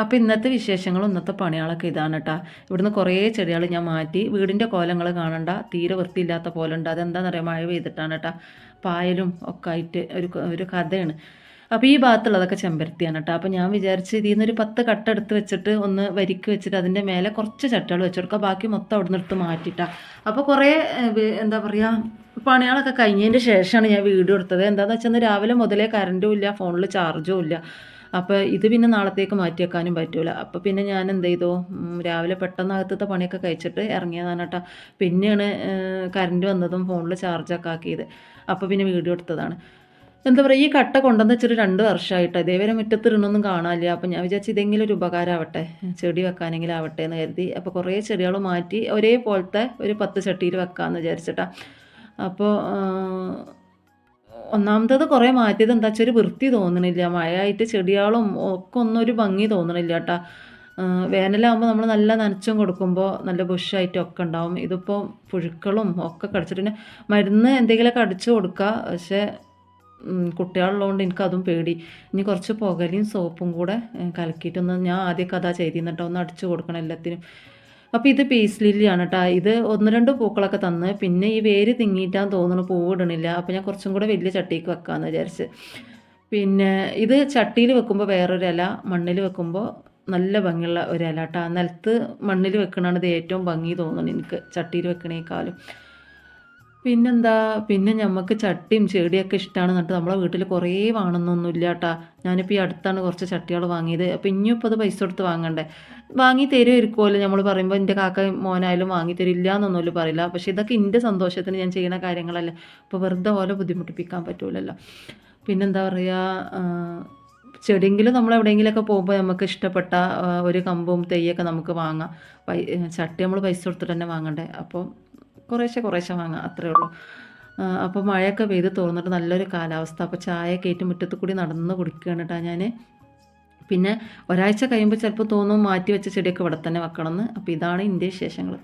അപ്പോൾ ഇന്നത്തെ വിശേഷങ്ങളും ഇന്നത്തെ പണികളൊക്കെ ഇതാണ് കേട്ടോ ഇവിടുന്ന് കുറേ ചെടികൾ ഞാൻ മാറ്റി വീടിന്റെ കോലങ്ങൾ കാണണ്ട തീരെ വൃത്തിയില്ലാത്ത പോലെ ഉണ്ട് അതെന്താണെന്നറിയാം മഴ പെയ്തിട്ടാണ് കേട്ടോ പായലും ഒക്കെ ആയിട്ട് ഒരു ഒരു കഥയാണ്. അപ്പോൾ ഈ ഭാഗത്തുള്ളതൊക്കെ ചെമ്പരത്തിയാണ് കേട്ടോ അപ്പോൾ ഞാൻ വിചാരിച്ച് ഇതിൽ നിന്നൊരു പത്ത് കട്ട എടുത്ത് വെച്ചിട്ട് ഒന്ന് വരിക്ക് വെച്ചിട്ട് അതിന്റെ മേലെ കുറച്ച് ചട്ടകൾ വെച്ചെടുക്കുക ബാക്കി മൊത്തം അവിടെ നിന്ന് എടുത്ത് മാറ്റിയിട്ടാണ് അപ്പോൾ കുറേ എന്താ പറയുക പണികളൊക്കെ കഴിഞ്ഞതിന്റെ ശേഷമാണ് ഞാൻ വീട് എടുത്തത്. എന്താണെന്ന് വെച്ചാൽ രാവിലെ മുതലേ കറണ്ടും ഇല്ല ഫോണിൽ ചാർജും ഇല്ല. അപ്പോൾ ഇത് പിന്നെ നാളത്തേക്ക് മാറ്റി പറ്റൂല. അപ്പോൾ പിന്നെ ഞാൻ എന്ത് ചെയ്തു രാവിലെ പെട്ടെന്ന് അകത്തത്തെ പണിയൊക്കെ കഴിച്ചിട്ട് ഇറങ്ങിയതാണ് കേട്ടോ പിന്നെയാണ് കറണ്ട് വന്നതും ഫോണിൽ ചാർജൊക്കെ ആക്കിയത്. അപ്പോൾ പിന്നെ വീഡിയോ എടുത്തതാണ്. എന്താ പറയുക ഈ കട്ട കൊണ്ടുവന്ന് വെച്ചിട്ട് രണ്ട് വർഷമായിട്ട് ഇതേവരെ മുറ്റത്ത് ഇടണമൊന്നും കാണാനില്ല. അപ്പോൾ ഞാൻ വിചാരിച്ചു ഇതെങ്കിലും ഒരു ഉപകാരമാവട്ടെ ചെടി വെക്കാനെങ്കിലും ആവട്ടെ എന്ന് കരുതി. അപ്പോൾ കുറേ ചെടികൾ മാറ്റി ഒരേപോലത്തെ ഒരു പത്ത് ചട്ടിയിൽ വെക്കാമെന്ന് വിചാരിച്ചിട്ടാണ് അപ്പോൾ ഒന്നാമത്തത് കുറേ മാറ്റിയത് എന്താ വെച്ചാൽ ഒരു വൃത്തി തോന്നണില്ല. മഴയായിട്ട് ചെടികളും ഒക്കെ ഒന്നും ഒരു ഭംഗി തോന്നണില്ല കേട്ടോ വേനലാകുമ്പോൾ നമ്മൾ നല്ല നനച്ചും കൊടുക്കുമ്പോൾ നല്ല ബുഷായിട്ടും ഒക്കെ ഉണ്ടാവും. ഇതിപ്പോൾ പുഴുക്കളും ഒക്കെ കടിച്ചിട്ട് പിന്നെ മരുന്ന് എന്തെങ്കിലുമൊക്കെ അടിച്ചു കൊടുക്കുക പക്ഷേ കുട്ടികളുള്ളതുകൊണ്ട് എനിക്കതും പേടി. ഇനി കുറച്ച് പുകലയും സോപ്പും കൂടെ കലക്കിയിട്ടൊന്ന് ഞാൻ ആദ്യമൊക്കെ അതാ ചെയ്തിരുന്നിട്ടോ ഒന്ന് അടിച്ചു കൊടുക്കണം എല്ലാത്തിനും. അപ്പോൾ ഇത് പീസ് ലില്ലിയാണ് കേട്ടോ ഇത് ഒന്ന് രണ്ട് പൂക്കളൊക്കെ തന്ന് പിന്നെ ഈ വേര് തിങ്ങിയിട്ടാന്ന് തോന്നുന്നു പൂവിടണില്ല അപ്പോൾ ഞാൻ കുറച്ചും കൂടെ വലിയ ചട്ടിക്ക് വെക്കാമെന്ന് വിചാരിച്ച്. പിന്നെ ഇത് ചട്ടിയിൽ വെക്കുമ്പോൾ വേറൊരു ഇല മണ്ണിൽ വെക്കുമ്പോൾ നല്ല ഭംഗിയുള്ള ഒരു ഇല കേട്ടോ നിലത്ത് മണ്ണിൽ വെക്കണതാണ് ഇത് ഏറ്റവും ഭംഗി തോന്നുന്നു എനിക്ക് ചട്ടിയിൽ വെക്കണേക്കാളും. പിന്നെന്താ? പിന്നെ നമുക്ക് ചട്ടിയും ചെടിയൊക്കെ ഇഷ്ടമാണ് എന്നിട്ട് നമ്മളെ വീട്ടിൽ കുറേ വാങ്ങണമെന്നൊന്നുമില്ല കേട്ടാ ഞാനിപ്പോൾ ഈ അടുത്താണ് കുറച്ച് ചട്ടികൾ വാങ്ങിയത്. അപ്പോൾ ഇനിയും ഇപ്പോൾ അത് പൈസ കൊടുത്ത് വാങ്ങണ്ടേ? വാങ്ങി തരുമായിരിക്കുമല്ലോ നമ്മൾ പറയുമ്പോൾ എന്റെ കാക്ക മോനായാലും വാങ്ങി തരില്ല എന്നൊന്നുമില്ല പറയില്ല. പക്ഷേ ഇതൊക്കെ എന്റെ സന്തോഷത്തിന് ഞാൻ ചെയ്യുന്ന കാര്യങ്ങളല്ലേ. അപ്പോൾ വെറുതെ പോലെ ബുദ്ധിമുട്ടിപ്പിക്കാൻ പറ്റൂലല്ലോ. പിന്നെന്താ പറയുക ചെടിയെങ്കിലും നമ്മൾ എവിടെയെങ്കിലുമൊക്കെ പോകുമ്പോൾ നമുക്ക് ഇഷ്ടപ്പെട്ട ഒരു കമ്പും തെയ്യൊക്കെ നമുക്ക് വാങ്ങാം. ചട്ടി നമ്മൾ പൈസ കൊടുത്തിട്ട് തന്നെ വാങ്ങണ്ടേ? അപ്പോൾ കുറേശ്ശെ കുറേശ്ശെ വാങ്ങാം അത്രേ ഉള്ളൂ. അപ്പോൾ മഴയൊക്കെ പെയ്ത് തോന്നിട്ട് നല്ലൊരു കാലാവസ്ഥ. അപ്പോൾ ചായ കയറ്റി മുറ്റത്ത് കൂടി നടന്ന് കുടിക്കുകയാണ് കേട്ടോ ഞാൻ പിന്നെ ഒരാഴ്ച കഴിയുമ്പോൾ ചിലപ്പോൾ തോന്നും മാറ്റി വെച്ച ചെടിയൊക്കെ ഇവിടെ തന്നെ വെക്കണമെന്ന് അപ്പോൾ ഇതാണ് ഇന്ത്യ വിശേഷങ്ങൾ